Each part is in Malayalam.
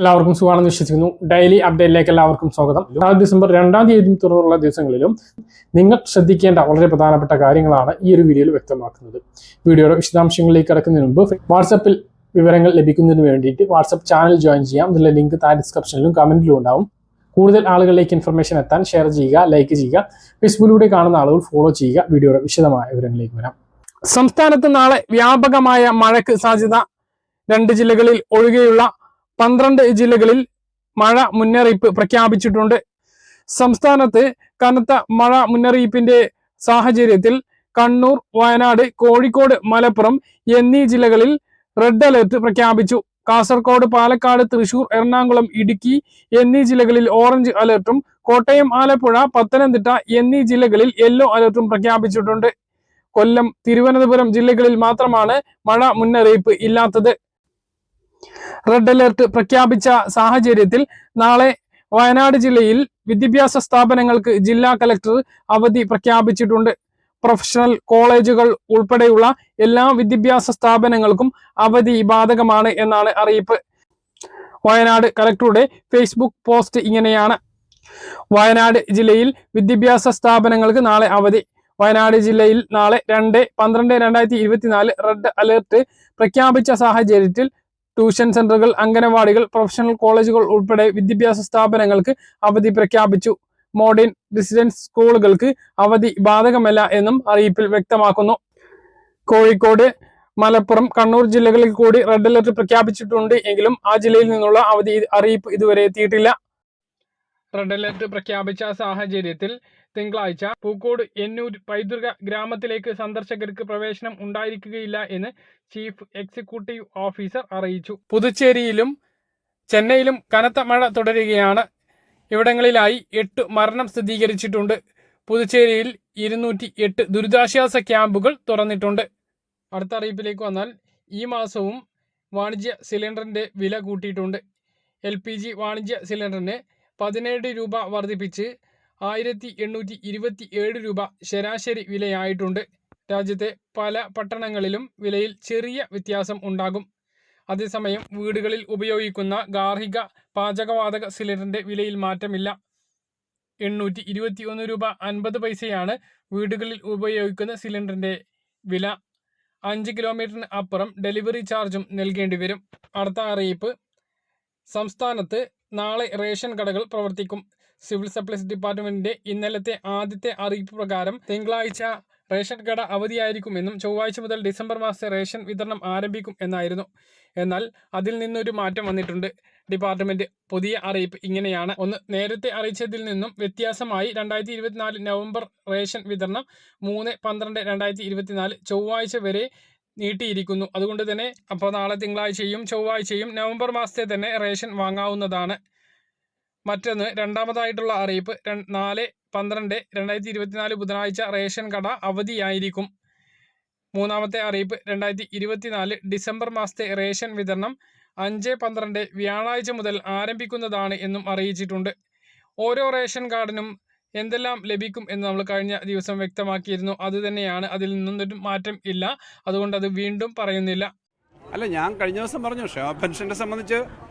എല്ലാവർക്കും സുഖമാണെന്ന് വിശ്വസിക്കുന്നു. ഡെയിലി അപ്ഡേറ്റിലേക്ക് എല്ലാവർക്കും സ്വാഗതം. നാല് ഡിസംബർ രണ്ടാം തീയതി തുറന്നുള്ള ദിവസങ്ങളിലും നിങ്ങൾ ശ്രദ്ധിക്കേണ്ട വളരെ പ്രധാനപ്പെട്ട കാര്യങ്ങളാണ് ഈ ഒരു വീഡിയോയിൽ വ്യക്തമാക്കുന്നത്. വീഡിയോയുടെ വിശദാംശങ്ങളിലേക്ക് കിടക്കുന്നതിന് മുമ്പ് വാട്സപ്പിൽ വിവരങ്ങൾ ലഭിക്കുന്നതിന് വേണ്ടിയിട്ട് വാട്സപ്പ് ചാനൽ ജോയിൻ ചെയ്യാം. ഇതിലെ ലിങ്ക് താഴെ ഡിസ്ക്രിപ്ഷനിലും കമന്റിലും ഉണ്ടാവും. കൂടുതൽ ആളുകളിലേക്ക് ഇൻഫർമേഷൻ എത്താൻ ഷെയർ ചെയ്യുക ലൈക്ക് ചെയ്യുക ഫേസ്ബുക്കിലൂടെ കാണുന്ന ആളുകൾ ഫോളോ ചെയ്യുക. വീഡിയോയുടെ വിശദമായ വിവരങ്ങളിലേക്ക് വരാം. സംസ്ഥാനത്ത് നാളെ വ്യാപകമായ മഴയ്ക്ക് സാധ്യത. രണ്ട് ജില്ലകളിൽ ഒഴികെയുള്ള പന്ത്രണ്ട് ജില്ലകളിൽ മഴ മുന്നറിയിപ്പ് പ്രഖ്യാപിച്ചിട്ടുണ്ട്. സംസ്ഥാനത്ത് കനത്ത മഴ മുന്നറിയിപ്പിന്റെ സാഹചര്യത്തിൽ കണ്ണൂർ വയനാട് കോഴിക്കോട് മലപ്പുറം എന്നീ ജില്ലകളിൽ റെഡ് അലർട്ട് പ്രഖ്യാപിച്ചു. കാസർഗോഡ് പാലക്കാട് തൃശൂർ എറണാകുളം ഇടുക്കി എന്നീ ജില്ലകളിൽ ഓറഞ്ച് അലർട്ടും കോട്ടയം ആലപ്പുഴ പത്തനംതിട്ട എന്നീ ജില്ലകളിൽ യെല്ലോ അലർട്ടും പ്രഖ്യാപിച്ചിട്ടുണ്ട്. കൊല്ലം തിരുവനന്തപുരം ജില്ലകളിൽ മാത്രമാണ് മഴ മുന്നറിയിപ്പ് ഇല്ലാത്തത്. റെഡ് അലർട്ട് പ്രഖ്യാപിച്ച സാഹചര്യത്തിൽ നാളെ വയനാട് ജില്ലയിൽ വിദ്യാഭ്യാസ സ്ഥാപനങ്ങൾക്ക് ജില്ലാ കലക്ടർ അവധി പ്രഖ്യാപിച്ചിട്ടുണ്ട്. പ്രൊഫഷണൽ കോളേജുകൾ ഉൾപ്പെടെയുള്ള എല്ലാ വിദ്യാഭ്യാസ സ്ഥാപനങ്ങൾക്കും അവധി ബാധകമാണ് എന്നാണ് അറിയിപ്പ്. വയനാട് കലക്ടറുടെ ഫേസ്ബുക്ക് പോസ്റ്റ് ഇങ്ങനെയാണ്. വയനാട് ജില്ലയിൽ വിദ്യാഭ്യാസ സ്ഥാപനങ്ങൾക്ക് നാളെ അവധി. വയനാട് ജില്ലയിൽ നാളെ രണ്ട് പന്ത്രണ്ട് രണ്ടായിരത്തി ഇരുപത്തിനാല് റെഡ് അലേർട്ട് പ്രഖ്യാപിച്ച സാഹചര്യത്തിൽ ട്യൂഷൻ സെന്ററുകൾ അംഗനവാടികൾ പ്രൊഫഷണൽ കോളേജുകൾ ഉൾപ്പെടെ വിദ്യാഭ്യാസ സ്ഥാപനങ്ങൾക്ക് അവധി പ്രഖ്യാപിച്ചു. മോഡേൺ റെസിഡൻസ് സ്കൂളുകൾക്ക് അവധി ബാധകമല്ല എന്നും അറിയിപ്പിൽ വ്യക്തമാക്കുന്നു. കോഴിക്കോട് മലപ്പുറം കണ്ണൂർ ജില്ലകളിൽ കൂടി റെഡ് അലർട്ട് പ്രഖ്യാപിച്ചിട്ടുണ്ട് എങ്കിലും ആ ജില്ലയിൽ നിന്നുള്ള അവധി അറിയിപ്പ് ഇതുവരെ എത്തിയിട്ടില്ല. റെഡ് അലർട്ട് പ്രഖ്യാപിച്ച സാഹചര്യത്തിൽ തിങ്കളാഴ്ച പൂക്കോട് എന്നൂർ പൈതൃക ഗ്രാമത്തിലേക്ക് സന്ദർശകർക്ക് പ്രവേശനം ഉണ്ടായിരിക്കുകയില്ല എന്ന് ചീഫ് എക്സിക്യൂട്ടീവ് ഓഫീസർ അറിയിച്ചു. പുതുച്ചേരിയിലും ചെന്നൈയിലും കനത്ത മഴ തുടരുകയാണ്. ഇവിടങ്ങളിലായി എട്ട് മരണം സ്ഥിരീകരിച്ചിട്ടുണ്ട്. പുതുച്ചേരിയിൽ ഇരുന്നൂറ്റി എട്ട് ദുരിതാശ്വാസ ക്യാമ്പുകൾ തുറന്നിട്ടുണ്ട്. അടുത്ത അറിയിപ്പിലേക്ക് വന്നാൽ ഈ മാസവും വാണിജ്യ സിലിണ്ടറിന്റെ വില കൂട്ടിയിട്ടുണ്ട്. എൽ പി ജി വാണിജ്യ സിലിണ്ടറിന് പതിനേഴ് രൂപ വർദ്ധിപ്പിച്ച് ആയിരത്തി എണ്ണൂറ്റി ഇരുപത്തി ഏഴ് രൂപ ശരാശരി വിലയായിട്ടുണ്ട്. രാജ്യത്തെ പല പട്ടണങ്ങളിലും വിലയിൽ ചെറിയ വ്യത്യാസം ഉണ്ടാകും. അതേസമയം വീടുകളിൽ ഉപയോഗിക്കുന്ന ഗാർഹിക പാചകവാതക സിലിണ്ടറിന്റെ വിലയിൽ മാറ്റമില്ല. എണ്ണൂറ്റി ഇരുപത്തി ഒന്ന് രൂപ അൻപത് പൈസയാണ് വീടുകളിൽ ഉപയോഗിക്കുന്ന സിലിണ്ടറിന്റെ വില. അഞ്ച് കിലോമീറ്ററിന് അപ്പുറം ഡെലിവറി ചാർജും നൽകേണ്ടി വരും. അടുത്ത അറിയിപ്പ്. സംസ്ഥാനത്ത് നാളെ റേഷൻ കടകൾ പ്രവർത്തിക്കും. സിവിൽ സപ്ലൈസ് ഡിപ്പാർട്ട്മെന്റിന്റെ ഇന്നലത്തെ ആദ്യത്തെ അറിയിപ്പ് പ്രകാരം തിങ്കളാഴ്ച റേഷൻ കട അവധിയായിരിക്കുമെന്നും ചൊവ്വാഴ്ച മുതൽ ഡിസംബർ മാസത്തെ റേഷൻ വിതരണം ആരംഭിക്കും എന്നായിരുന്നു. എന്നാൽ അതിൽ നിന്നൊരു മാറ്റം വന്നിട്ടുണ്ട്. ഡിപ്പാർട്ട്മെന്റ് പുതിയ അറിയിപ്പ് ഇങ്ങനെയാണ്. ഒന്ന് നേരത്തെ അറിയിച്ചതിൽ നിന്നും വ്യത്യാസമായി രണ്ടായിരത്തി ഇരുപത്തിനാല് നവംബർ റേഷൻ വിതരണം മൂന്ന് പന്ത്രണ്ട് രണ്ടായിരത്തി ഇരുപത്തിനാല് ചൊവ്വാഴ്ച വരെ നീട്ടിയിരിക്കുന്നു. അതുകൊണ്ട് തന്നെ അപ്പോൾ നാളെ തിങ്കളാഴ്ചയും ചൊവ്വാഴ്ചയും നവംബർ മാസത്തെ തന്നെ റേഷൻ വാങ്ങാവുന്നതാണ്. മറ്റൊന്ന് രണ്ടാമതായിട്ടുള്ള അറിയിപ്പ് നാല് പന്ത്രണ്ട് രണ്ടായിരത്തി ഇരുപത്തിനാല് ബുധനാഴ്ച റേഷൻ കട അവധിയായിരിക്കും. മൂന്നാമത്തെ അറിയിപ്പ് രണ്ടായിരത്തി ഇരുപത്തിനാല് ഡിസംബർ മാസത്തെ റേഷൻ വിതരണം അഞ്ച് പന്ത്രണ്ട് വ്യാഴാഴ്ച മുതൽ ആരംഭിക്കുന്നതാണ് എന്നും അറിയിച്ചിട്ടുണ്ട്. ഓരോ റേഷൻ കാർഡിനും എന്തെല്ലാം ലഭിക്കും എന്ന് നമ്മൾ കഴിഞ്ഞ ദിവസം വ്യക്തമാക്കിയിരുന്നു. അത് തന്നെയാണ്. അതിൽ നിന്നൊരു മാറ്റം ഇല്ല. അതുകൊണ്ട് അത് വീണ്ടും പറയുന്നില്ല. അല്ല ഞാൻ കഴിഞ്ഞ ദിവസം പറഞ്ഞു ക്ഷേമ പെൻഷനെ സംബന്ധിച്ച്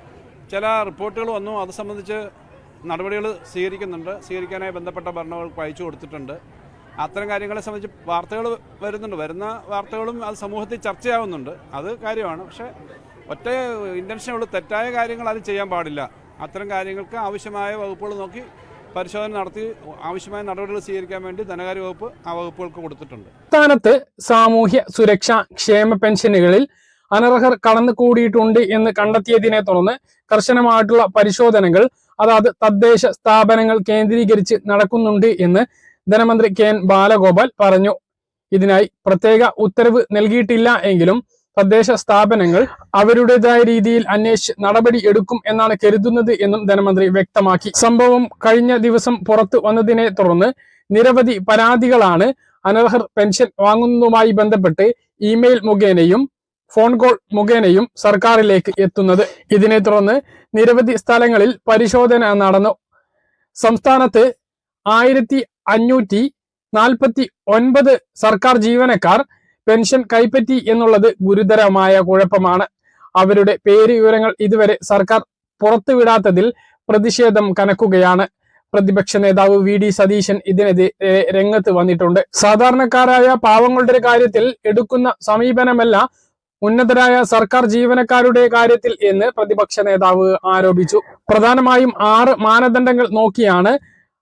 ചില റിപ്പോർട്ടുകൾ വന്നു. അത് സംബന്ധിച്ച് നടപടികൾ സ്വീകരിക്കുന്നുണ്ട്. സ്വീകരിക്കാനായി ബന്ധപ്പെട്ട ഭരണങ്ങൾക്ക് അയച്ചു കൊടുത്തിട്ടുണ്ട്. അത്തരം കാര്യങ്ങളെ സംബന്ധിച്ച് വാർത്തകൾ വരുന്നുണ്ട്. വരുന്ന വാർത്തകളും അത് സമൂഹത്തിൽ ചർച്ചയാവുന്നുണ്ട്. അത് കാര്യമാണ്. പക്ഷേ ഒറ്റ ഇന്റൻഷനുള്ള തെറ്റായ കാര്യങ്ങൾ അത് ചെയ്യാൻ പാടില്ല. അത്തരം കാര്യങ്ങൾക്ക് ആവശ്യമായ വകുപ്പുകൾ നോക്കി പരിശോധന നടത്തി ആവശ്യമായ നടപടികൾ സ്വീകരിക്കാൻ വേണ്ടി ധനകാര്യ വകുപ്പ് ആ വകുപ്പുകൾക്ക് കൊടുത്തിട്ടുണ്ട്. സംസ്ഥാനത്ത് സാമൂഹ്യ സുരക്ഷാ ക്ഷേമ പെൻഷനുകളിൽ അനർഹർ കടന്നുകൂടിയിട്ടുണ്ട് എന്ന് കണ്ടെത്തിയതിനെ തുടർന്ന് കർശനമായിട്ടുള്ള പരിശോധനകൾ അതാത് തദ്ദേശ സ്ഥാപനങ്ങൾ കേന്ദ്രീകരിച്ച് നടക്കുന്നുണ്ട് എന്ന് ധനമന്ത്രി കെ ബാലഗോപാൽ പറഞ്ഞു. ഇതിനായി പ്രത്യേക ഉത്തരവ് നൽകിയിട്ടില്ല എങ്കിലും തദ്ദേശ സ്ഥാപനങ്ങൾ അവരുടേതായ രീതിയിൽ അന്വേഷിച്ച് നടപടി എടുക്കും എന്നാണ് കരുതുന്നത് എന്നും ധനമന്ത്രി വ്യക്തമാക്കി. സംഭവം കഴിഞ്ഞ ദിവസം പുറത്തു വന്നതിനെ തുടർന്ന് നിരവധി പരാതികളാണ് അനർഹർ പെൻഷൻ വാങ്ങുന്നതുമായി ബന്ധപ്പെട്ട് ഇമെയിൽ മുഖേനയും ഫോൺ കോൾ മുഖേനയും സർക്കാരിലേക്ക് എത്തുന്നത്. ഇതിനെ തുടർന്ന് നിരവധി സ്ഥലങ്ങളിൽ പരിശോധന നടന്നു. സംസ്ഥാനത്ത് ആയിരത്തി അഞ്ഞൂറ്റി നാൽപ്പത്തി ഒൻപത് സർക്കാർ ജീവനക്കാർ പെൻഷൻ കൈപ്പറ്റി എന്നുള്ളത് ഗുരുതരമായ കുഴപ്പമാണ്. അവരുടെ പേര് വിവരങ്ങൾ ഇതുവരെ സർക്കാർ പുറത്തുവിടാത്തതിൽ പ്രതിഷേധം കനക്കുകയാണ്. പ്രതിപക്ഷ നേതാവ് വി ഡി സതീശൻ ഇതിനെതിരെ രംഗത്ത് വന്നിട്ടുണ്ട്. സാധാരണക്കാരായ പാവങ്ങളുടെ കാര്യത്തിൽ എടുക്കുന്ന സമീപനമല്ല ഉന്നതരായ സർക്കാർ ജീവനക്കാരുടെ കാര്യത്തിൽ എന്ന് പ്രതിപക്ഷ നേതാവ് ആരോപിച്ചു. പ്രധാനമായും ആറ് മാനദണ്ഡങ്ങൾ നോക്കിയാണ്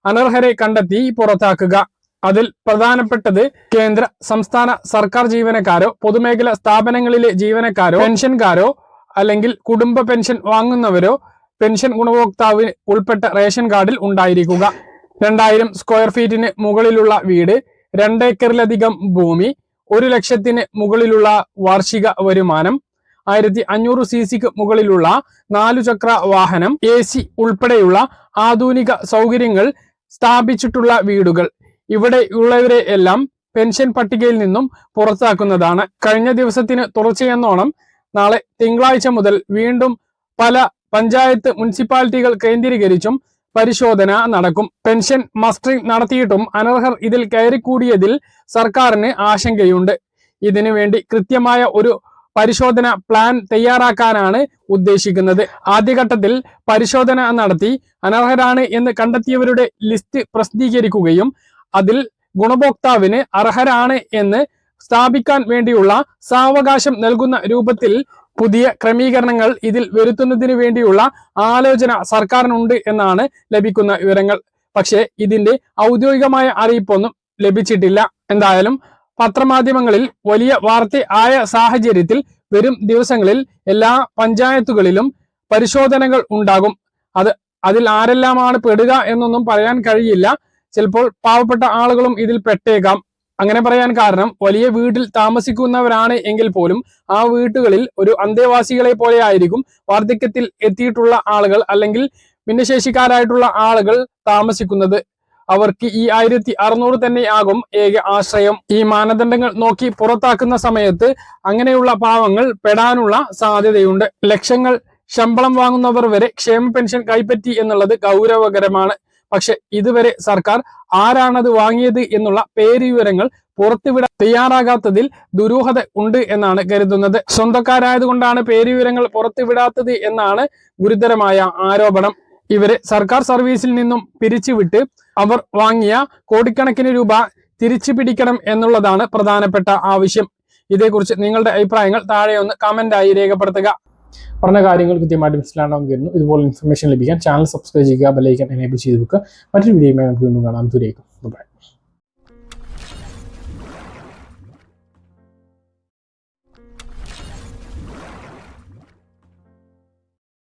അനർഹരെ കണ്ടെത്തി പുറത്താക്കുക. അതിൽ പ്രധാനപ്പെട്ടത് കേന്ദ്ര സംസ്ഥാന സർക്കാർ ജീവനക്കാരോ പൊതുമേഖലാ സ്ഥാപനങ്ങളിലെ ജീവനക്കാരോ പെൻഷൻകാരോ അല്ലെങ്കിൽ കുടുംബ പെൻഷൻ വാങ്ങുന്നവരോ പെൻഷൻ ഗുണഭോക്താവ് ഉൾപ്പെട്ട റേഷൻ കാർഡിൽ ഉണ്ടായിരിക്കുക. രണ്ടായിരം സ്ക്വയർ ഫീറ്റിന് മുകളിലുള്ള വീട് രണ്ടേക്കറിലധികം ഭൂമി ഒരു ലക്ഷത്തിന് മുകളിലുള്ള വാർഷിക വരുമാനം ആയിരത്തി അഞ്ഞൂറ് സി സിക്ക് മുകളിലുള്ള നാലു ചക്ര വാഹനം എ സി ഉൾപ്പെടെയുള്ള ആധുനിക സൗകര്യങ്ങൾ സ്ഥാപിച്ചിട്ടുള്ള വീടുകൾ. ഇവിടെ ഉള്ളവരെ എല്ലാം പെൻഷൻ പട്ടികയിൽ നിന്നും പുറത്താക്കുന്നതാണ്. കഴിഞ്ഞ ദിവസത്തിന് തുടർച്ചയെന്നോണം നാളെ തിങ്കളാഴ്ച മുതൽ വീണ്ടും പല പഞ്ചായത്ത് മുനിസിപ്പാലിറ്റികൾ കേന്ദ്രീകരിച്ചും പരിശോധന നടക്കും. പെൻഷൻ മസ്റ്ററിംഗ് നടത്തിയിട്ടും അനർഹർ ഇതിൽ കയറിക്കൂടിയതിൽ സർക്കാരിന് ആശങ്കയുണ്ട്. ഇതിനു വേണ്ടി കൃത്യമായ ഒരു പരിശോധന പ്ലാൻ തയ്യാറാക്കാനാണ് ഉദ്ദേശിക്കുന്നത്. ആദ്യഘട്ടത്തിൽ പരിശോധന നടത്തി അനർഹരാണ് എന്ന് കണ്ടെത്തിയവരുടെ ലിസ്റ്റ് പ്രസിദ്ധീകരിക്കുകയും അതിൽ ഗുണഭോക്താവിന് അർഹരാണ് എന്ന് സ്ഥാപിക്കാൻ വേണ്ടിയുള്ള സാവകാശം നൽകുന്ന രൂപത്തിൽ പുതിയ ക്രമീകരണങ്ങൾ ഇതിൽ വരുത്തുന്നതിന് വേണ്ടിയുള്ള ആലോചന സർക്കാരിനുണ്ട് എന്നാണ് ലഭിക്കുന്ന വിവരങ്ങൾ. പക്ഷേ ഇതിന്റെ ഔദ്യോഗികമായ അറിയിപ്പൊന്നും ലഭിച്ചിട്ടില്ല. എന്തായാലും പത്രമാധ്യമങ്ങളിൽ വലിയ വാർത്ത ആയ സാഹചര്യത്തിൽ വരും ദിവസങ്ങളിൽ എല്ലാ പഞ്ചായത്തുകളിലും പരിശോധനകൾ ഉണ്ടാകും. അത് അതിൽ ആരെല്ലാമാണ് പെടുക എന്നൊന്നും പറയാൻ കഴിയില്ല. ചിലപ്പോൾ പാവപ്പെട്ട ആളുകളും ഇതിൽ പെട്ടേക്കാം. അങ്ങനെ പറയാൻ കാരണം വലിയ വീട്ടിൽ താമസിക്കുന്നവരാണ് എങ്കിൽ പോലും ആ വീട്ടുകളിൽ ഒരു അന്തേവാസികളെ പോലെ ആയിരിക്കും വാർദ്ധക്യത്തിൽ എത്തിയിട്ടുള്ള ആളുകൾ അല്ലെങ്കിൽ ഭിന്നശേഷിക്കാരായിട്ടുള്ള ആളുകൾ താമസിക്കുന്നത്. അവർക്ക് ഈ ആയിരത്തി അറുന്നൂറ് തന്നെ ആകും ഏക ആശ്രയം. ഈ മാനദണ്ഡങ്ങൾ നോക്കി പുറത്താക്കുന്ന സമയത്ത് അങ്ങനെയുള്ള പാവങ്ങൾ പെടാനുള്ള സാധ്യതയുണ്ട്. ലക്ഷങ്ങൾ ശമ്പളം വാങ്ങുന്നവർ വരെ ക്ഷേമ പെൻഷൻ കൈപ്പറ്റി എന്നുള്ളത് ഗൗരവകരമാണ്. പക്ഷെ ഇതുവരെ സർക്കാർ ആരാണത് വാങ്ങിയത് എന്നുള്ള പേര് വിവരങ്ങൾ പുറത്തുവിടാൻ തയ്യാറാകാത്തതിൽ ദുരൂഹത ഉണ്ട് എന്നാണ് കരുതുന്നത്. സ്വന്തക്കാരായതുകൊണ്ടാണ് പേര് വിവരങ്ങൾ പുറത്തുവിടാത്തത് എന്നാണ് ഗുരുതരമായ ആരോപണം. ഇവരെ സർക്കാർ സർവീസിൽ നിന്നും പിരിച്ചുവിട്ട് അവർ വാങ്ങിയ കോടിക്കണക്കിന് രൂപ തിരിച്ചു പിടിക്കണം എന്നുള്ളതാണ് പ്രധാനപ്പെട്ട ആവശ്യം. ഇതേക്കുറിച്ച് നിങ്ങളുടെ അഭിപ്രായങ്ങൾ താഴെ ഒന്ന് കമന്റായി രേഖപ്പെടുത്തുക. പറഞ്ഞ കാര്യങ്ങൾ കൃത്യമായിട്ട് മനസ്സിലാണെന്ന് കരുതുന്നു. ഇതുപോലെ ഇൻഫർമേഷൻ ലഭിക്കാൻ ചാനൽ സബ്സ്ക്രൈബ് ചെയ്യുക ബെല്ലൈക്കൻ എനേബിൾ ചെയ്ത് വെക്കുക. മറ്റൊരു വീഡിയോയുമായി നമുക്ക് വീണ്ടും കാണാം. ദൂരേക്കും ബൈ